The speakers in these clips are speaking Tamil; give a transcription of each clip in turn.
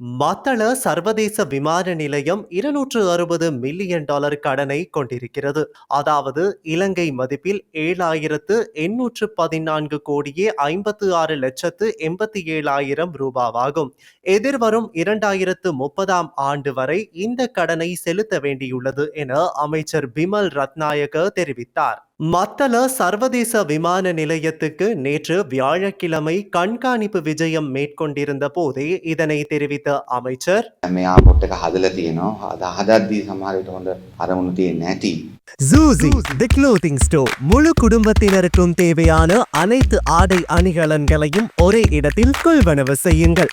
மத்தள சர்வதேச விமான நிலையம் இருநூற்று அறுபது மில்லியன் டாலர் கடனை கொண்டிருக்கிறது. அதாவது இலங்கை மதிப்பில் ஏழாயிரத்து எண்ணூற்று பதினான்கு கோடியே ஐம்பத்து ஆறு லட்சத்து எண்பத்தி ஏழாயிரம் ரூபாவாகும். எதிர்வரும் இரண்டாயிரத்து முப்பதாம் ஆண்டு வரை இந்த கடனை செலுத்த வேண்டியுள்ளது என அமைச்சர் பிமல் ரத்நாயக தெரிவித்தார். மத்தள சர்வதேச விமான நிலையத்துக்கு நேற்று வியாழக்கிழமை கண்காணிப்பு விஜயம் மேற்கொண்டிருந்த போதே இதனை தெரிவித்த அமைச்சர் ஜூசி தி கிளோத்திங் ஸ்டோர் முழு குடும்பத்தினருக்கும் தேவையான அனைத்து ஆடை அணிகலன்களையும் ஒரே இடத்தில் கொள்வனவு செய்யுங்கள்.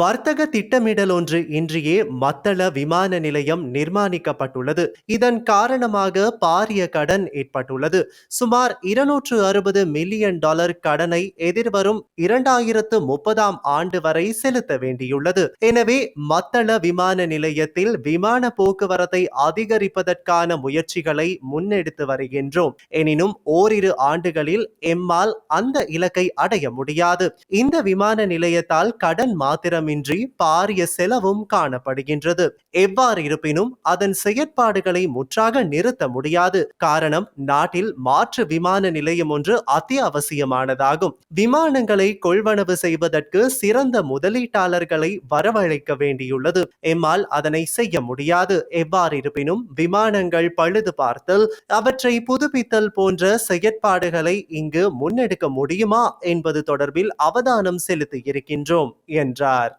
வர்த்தக திட்டமிடல் ஒன்று இன்றையே மத்தள விமான நிலையம் நிர்மாணிக்கப்பட்டுள்ளது. இதன் காரணமாக பாரிய கடன் ஏற்பட்டுள்ளது. சுமார் இருநூற்று அறுபது மில்லியன் டாலர் கடனை எதிர்வரும் இரண்டாயிரத்து முப்பதாம் ஆண்டு வரை செலுத்த வேண்டியுள்ளது. எனவே மத்தள விமான நிலையத்தில் விமான போக்குவரத்தை அதிகரிப்பதற்கான முயற்சிகளை முன்னெடுத்து வருகின்றோம். எனினும் ஓரிரு ஆண்டுகளில் எம்மால் அந்த இலக்கை அடைய முடியாது. இந்த விமான நிலையத்தால் கடன் இன்றி பாரிய செலவும் காணப்படுகின்றது. எவ்வாறு இருப்பினும் அதன் செயற்பாடுகளை முற்றாக நிறுத்த முடியாது. காரணம் நாட்டில் மாற்று விமான நிலையம் ஒன்று அத்தியாவசியமானதாகும். விமானங்களை கொள்வனவு செய்வதற்கு சிறந்த முதலீட்டாளர்களை வரவழைக்க வேண்டியுள்ளது. எம்மால் அதனை செய்ய முடியாது. எவ்வாறு இருப்பினும் விமானங்கள் பழுது பார்த்தல் அவற்றை புதுப்பித்தல் போன்ற செயற்பாடுகளை இங்கு முன்னெடுக்க முடியுமா என்பது தொடர்பில் அவதானம் செலுத்தி இருக்கின்றோம் என்றார்.